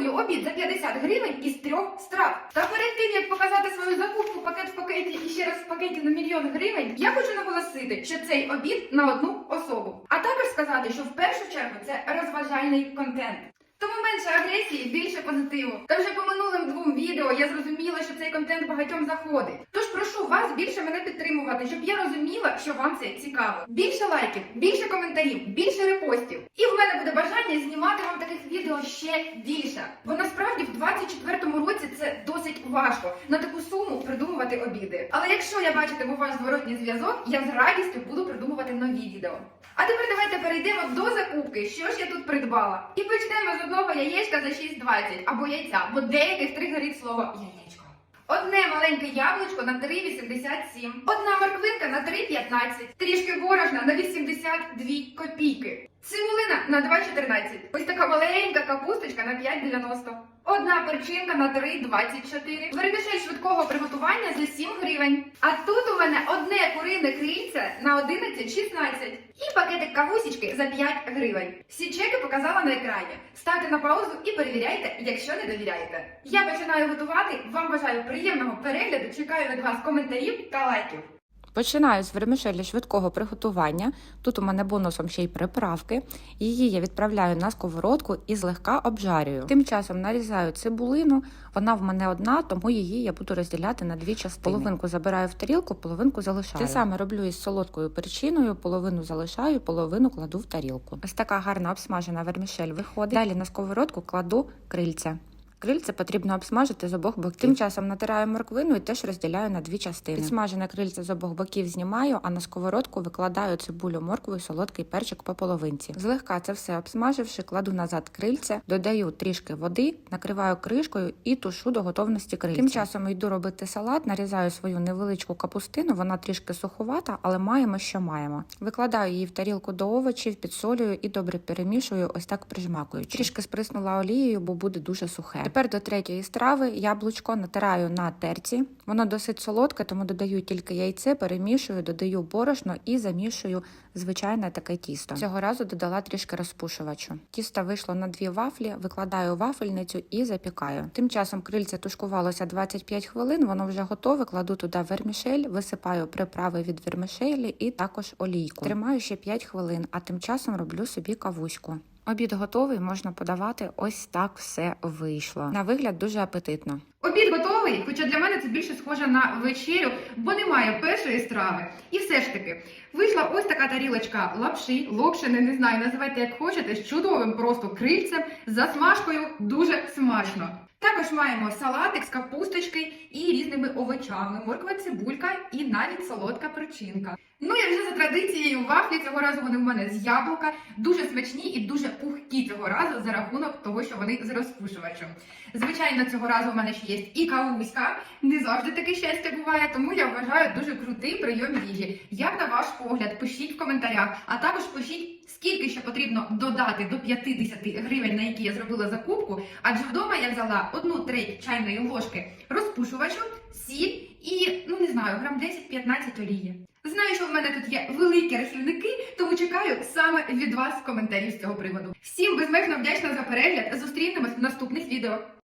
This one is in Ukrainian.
пропоную обід за 50 гривень із трьох страв. Та перед тим як показати свою закупку пакет в пакеті і ще раз в пакеті на мільйон гривень, я хочу наголосити, що цей обід на одну особу. А також сказати, що в першу чергу це розважальний контент. Тому менше агресії, більше позитиву. Та вже по минулим двом відео я зрозуміла, що цей контент багатьом заходить. Тож прошу вас більше мене підтримувати, щоб я розуміла, що вам це цікаво. Більше лайків, більше коментарів, більше репостів. І в мене буде бажання знімати вам таких відео ще більше. Бо насправді в 24-му році це досить важко на таку суму придумувати обіди. Але якщо я бачитиму ваш зворотній зв'язок, я з радістю буду придумувати нові відео. А тепер давайте перейдемо до закупки. Що ж я тут придбала? І почнемо з одного яєчка за 6,20 або яйця, бо деяких тригерить слово яєчко. Одне маленьке яблучко на 3,87, одна морквинка на 3,15, трішки борошна на 82 копійки. Цибулина на 2,14. Ось така маленька капусточка на 5,90. Одна перчинка на 3,24. Вермішель швидкого приготування за 7 гривень. А тут у мене одне курине крильце на 11,16. І пакетик кавусічки за 5 гривень. Всі чеки показала на екрані. Ставте на паузу і перевіряйте, якщо не довіряєте. Я починаю готувати. Вам бажаю приємного перегляду. Чекаю від вас коментарів та лайків. Починаю з вермішелі швидкого приготування. Тут у мене бонусом ще й приправки. Її я відправляю на сковородку і злегка обжарюю. Тим часом нарізаю цибулину. Вона в мене одна, тому її я буду розділяти на дві частини. Половинку забираю в тарілку, половинку залишаю. Те саме роблю із солодкою перчиною, половину залишаю, половину кладу в тарілку. Ось така гарна обсмажена вермішель виходить. Далі на сковородку кладу крильця. Крильце потрібно обсмажити з обох боків. Тим часом натираю морквину і теж розділяю на дві частини. Підсмажене крильце з обох боків знімаю, а на сковородку викладаю цибулю, моркву і солодкий перчик по половинці. Злегка це все обсмаживши, кладу назад крильце, додаю трішки води, накриваю кришкою і тушу до готовності крильця. Тим часом йду робити салат, нарізаю свою невеличку капустину, вона трішки суховата, але маємо, що маємо. Викладаю її в тарілку до овочів, підсолюю і добре перемішую, ось так прижмакуючи. Трішки сприснула олією, бо буде дуже сухе. Тепер до третьої страви яблучко натираю на терці. Воно досить солодке, тому додаю тільки яйце, перемішую, додаю борошно і замішую звичайне таке тісто. Цього разу додала трішки розпушувачу. Тісто вийшло на дві вафлі, викладаю вафельницю і запікаю. Тим часом крильце тушкувалося 25 хвилин, воно вже готове. Кладу туди вермішель, висипаю приправи від вермішелі і також олійку. Тримаю ще 5 хвилин, а тим часом роблю собі кавуську. Обід готовий, можна подавати. Ось так все вийшло. На вигляд дуже апетитно. Обід готовий, хоча для мене це більше схоже на вечерю, бо немає першої страви. І все ж таки, вийшла ось така тарілочка лапші, локшини, не знаю, називайте як хочете, з чудовим просто крильцем, засмажкою дуже смачно. Також маємо салатик з капусточки і різними овочами, морква цибулька і навіть солодка перчинка. Ну і вже за традицією вафлі цього разу вони в мене з яблука, дуже смачні і дуже пухкі цього разу за рахунок того, що вони з розпушувачем. Звичайно, цього разу в мене ще є і кавуська. Не завжди таке щастя буває, тому я вважаю дуже крутий прийом їжі. Як на ваш погляд, пишіть в коментарях, а також пишіть, скільки ще потрібно додати до 50 гривень, на які я зробила закупку. Адже вдома я взяла одну треть чайної ложки розпушувачу, сіль і ну не знаю, грам 10-15 олії. Знаю, що в мене тут є великі розхідники, тому чекаю саме від вас коментарів з цього приводу. Всім безмежно вдячна за перегляд. Зустрінемось в наступних відео.